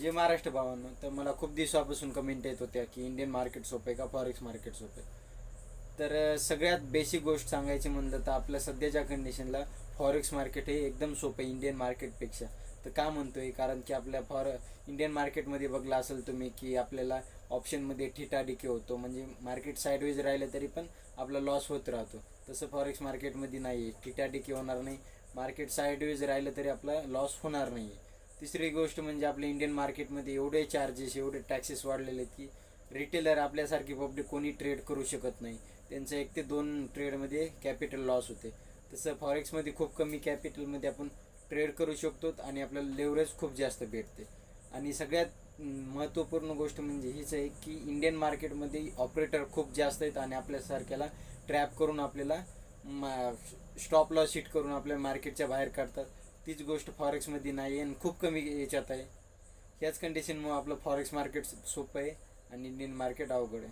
जे महाराष्ट्र भावांनो तर मला खूप दिवसापासून कमेंट येत होत्या की इंडियन मार्केट सोपं आहे का फॉरेक्स मार्केट सोपं आहे? तर सगळ्यात बेसिक गोष्ट सांगायची म्हणलं तर आपल्या सध्याच्या कंडिशनला फॉरेक्स मार्केट हे एकदम सोपं आहे इंडियन मार्केटपेक्षा तर का म्हणतोय? कारण की आपल्या फॉर इंडियन मार्केटमध्ये बघलं असेल तुम्ही की आपल्याला ऑप्शनमध्ये ठिटा डिके होतो. म्हणजे मार्केट साईडवेज राहिलं तरी पण आपला लॉस होत राहतो. तसं फॉरेक्स मार्केटमध्ये नाही आहे ठिटा डिके होणार नाही. मार्केट साईडवेज राहिलं तरी आपला लॉस होणार नाही आहे तिसरी गोष्ट म्हणजे आपल्या इंडियन मार्केटमध्ये एवढे चार्जेस एवढे टॅक्सेस वाढलेले आहेत की रिटेलर आपल्यासारखी पब्लिक कोणी ट्रेड करू शकत नाही. त्यांचं एक ते दोन ट्रेडमध्ये कॅपिटल लॉस होते. तसं फॉरेक्समध्ये खूप कमी कॅपिटलमध्ये आपण ट्रेड करू शकतो आणि आपल्याला लेवरेज खूप जास्त भेटते. आणि सगळ्यात महत्त्वपूर्ण गोष्ट म्हणजे हीच आहे की इंडियन मार्केटमध्ये ऑपरेटर खूप जास्त आहेत आणि आपल्यासारख्याला ट्रॅप करून आपल्याला स्टॉप लॉस हिट करून आपल्या मार्केटच्या बाहेर काढतात. तीच गोष्ट फॉरेक्समध्ये नाही आहे आणि खूप कमी याच्यात आहे. ह्याच कंडिशनमुळे आपलं फॉरेक्स मार्केट सोपं आहे आणि इंडियन मार्केट अवघड आहे.